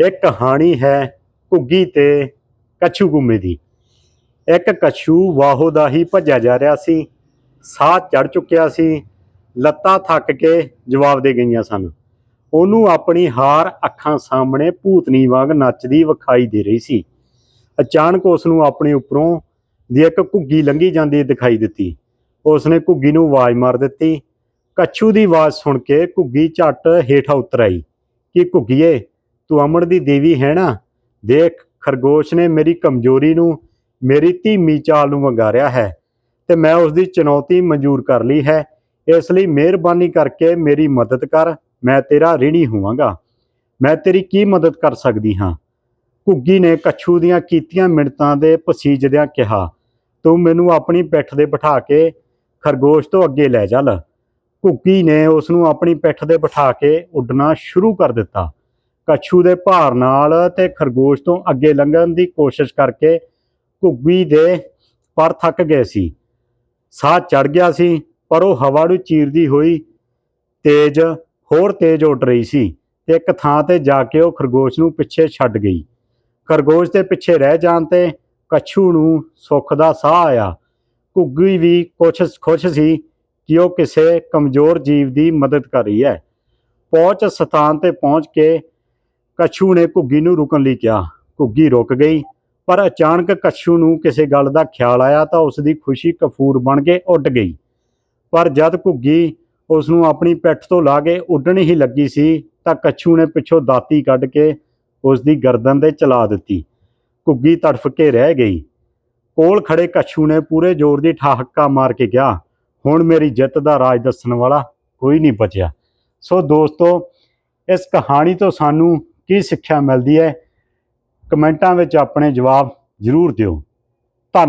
ਇੱਕ ਕਹਾਣੀ ਹੈ ਘੁੱਗੀ ਤੇ ਕਛੂ ਗੁੰਮੇ ਦੀ। ਇੱਕ ਕਛੂ ਵਾਹੋ ਦਾ ਹੀ ਭੱਜਿਆ ਜਾ ਰਿਹਾ ਸੀ। ਸਾਹ ਚੜ ਚੁੱਕਿਆ ਸੀ। ਲੱਤਾਂ ਥੱਕ ਕੇ ਜਵਾਬ ਦੇ ਗਈਆਂ ਸਨ। ਉਹਨੂੰ ਆਪਣੀ ਹਾਰ ਅੱਖਾਂ ਸਾਹਮਣੇ ਭੂਤਨੀ ਵਾਂਗ ਨੱਚਦੀ ਵਿਖਾਈ ਦੇ ਰਹੀ ਸੀ। ਅਚਾਨਕ ਉਸ ਨੂੰ ਆਪਣੇ ਉੱਪਰੋਂ ਦੀ ਇੱਕ ਘੁੱਗੀ ਲੰਘੀ ਜਾਂਦੀ ਦਿਖਾਈ ਦਿੱਤੀ। ਉਸ ਨੇ ਘੁੱਗੀ ਨੂੰ ਆਵਾਜ਼ ਮਾਰ ਦਿੱਤੀ। ਕੱਛੂ ਦੀ ਆਵਾਜ਼ ਸੁਣ ਕੇ ਘੁੱਗੀ ਝੱਟ ਹੇਠਾਂ ਉਤਰ ਆਈ। ਕਿ ਘੁੱਗੀਏ? ਤੂੰ ਅਮਨ ਦੀ ਦੇਵੀ ਹੈ ਨਾ? ਦੇਖ, ਖਰਗੋਸ਼ ਨੇ ਮੇਰੀ ਕਮਜ਼ੋਰੀ ਨੂੰ ਮੇਰੀ ਧੀਮੀ ਚਾਲ ਨੂੰ ਵੰਗਾਰਿਆ ਹੈ ਤੇ ਮੈਂ ਉਸ ਦੀ ਚੁਣੌਤੀ ਮਨਜ਼ੂਰ ਕਰ ਲਈ ਹੈ। ਇਸ ਲਈ ਮਿਹਰਬਾਨੀ ਕਰਕੇ ਮੇਰੀ ਮਦਦ ਕਰ, ਮੈਂ ਤੇਰਾ ਰਿਣੀ ਹੋਵਾਂਗਾ। ਮੈਂ ਤੇਰੀ ਕੀ ਮਦਦ ਕਰ ਸਕਦੀ ਹਾਂ? ਘੁੱਗੀ ਨੇ ਕੱਛੂ ਦੀਆਂ ਕੀਤੀਆਂ ਮਿੰਟਾਂ ਦੇ ਪਸੀਜਦਿਆਂ ਕਿਹਾ, ਤੂੰ ਮੈਨੂੰ ਆਪਣੀ ਪਿੱਠ ਦੇ ਬਿਠਾ ਕੇ ਖਰਗੋਸ਼ ਤੋਂ ਅੱਗੇ ਲੈ ਚੱਲ। ਘੁੱਗੀ ਨੇ ਉਸ ਨੂੰ ਆਪਣੀ ਪਿੱਠ ਦੇ ਬਿਠਾ ਕੇ ਉੱਡਣਾ ਸ਼ੁਰੂ ਕਰ ਦਿੱਤਾ। ਕੱਛੂ ਦੇ ਭਾਰ ਨਾਲ ਤੇ ਖਰਗੋਸ਼ ਤੋਂ ਅੱਗੇ ਲੰਘਣ ਦੀ ਕੋਸ਼ਿਸ਼ ਕਰਕੇ ਘੁੱਗੀ ਦੇ ਪਰ ਥੱਕ ਗਏ ਸੀ। ਸਾਹ ਚੜ ਗਿਆ ਸੀ, ਪਰ ਉਹ ਹਵਾ ਨੂੰ ਚੀਰਦੀ ਹੋਈ ਤੇਜ਼, ਹੋਰ ਤੇਜ਼ ਉੱਡ ਰਹੀ ਸੀ। ਤੇ ਇੱਕ ਥਾਂ ਤੇ ਜਾ ਕੇ ਉਹ ਖਰਗੋਸ਼ ਨੂੰ ਪਿੱਛੇ ਛੱਡ ਗਈ। ਖਰਗੋਸ਼ ਦੇ ਪਿੱਛੇ ਰਹਿ ਜਾਣ ਤੇ ਕੱਛੂ ਨੂੰ ਸੁੱਖ ਦਾ ਸਾਹ ਆਇਆ। ਘੁੱਗੀ ਵੀ ਕੁਛ ਖੁਸ਼ ਸੀ ਕਿ ਉਹ ਕਿਸੇ ਕਮਜ਼ੋਰ ਜੀਵ ਦੀ ਮਦਦ ਕਰ ਰਹੀ ਹੈ। ਪਹੁੰਚ ਸਥਾਨ ਤੇ ਪਹੁੰਚ ਕੇ ਕੱਛੂ ਨੇ ਘੁੱਗੀ ਨੂੰ ਰੁਕਣ ਲਈ ਕਿਹਾ। ਘੁੱਗੀ ਰੁਕ ਗਈ, ਪਰ ਅਚਾਨਕ ਕੱਛੂ ਨੂੰ ਕਿਸੇ ਗੱਲ ਦਾ ਖਿਆਲ ਆਇਆ ਤਾਂ ਉਸ ਦੀ ਖੁਸ਼ੀ ਕਫੂਰ ਬਣ ਕੇ ਉੱਡ ਗਈ। ਪਰ ਜਦ ਘੁੱਗੀ ਉਸ ਨੂੰ ਆਪਣੀ ਪਿੱਠ ਤੋਂ ਲਾ ਕੇ ਉੱਡਣ ਹੀ ਲੱਗੀ ਸੀ ਤਾਂ ਕੱਛੂ ਨੇ ਪਿੱਛੋਂ ਦਾਤੀ ਕੱਢ ਕੇ ਉਸ ਦੀ ਗਰਦਨ ਤੇ ਚਲਾ ਦਿੱਤੀ। ਘੁੱਗੀ ਤੜਫ ਕੇ ਰਹਿ ਗਈ। ਕੋਲ ਖੜੇ ਕੱਛੂ ਨੇ ਪੂਰੇ ਜ਼ੋਰ ਦੀ ਠਾਹਕਾ ਮਾਰ ਕੇ ਕਿਹਾ, ਹੁਣ ਮੇਰੀ ਜਿੱਤ ਦਾ ਰਾਜ ਦੱਸਣ ਵਾਲਾ ਕੋਈ ਨਹੀਂ ਬਚਿਆ। ਸੋ ਦੋਸਤੋ, ਇਸ ਕਹਾਣੀ ਤੋਂ ਸਾਨੂੰ ਕੀ ਸਿੱਖਿਆ ਮਿਲਦੀ ਹੈ? ਕਮੈਂਟਾਂ ਵਿੱਚ ਆਪਣੇ ਜਵਾਬ ਜ਼ਰੂਰ ਦਿਓ।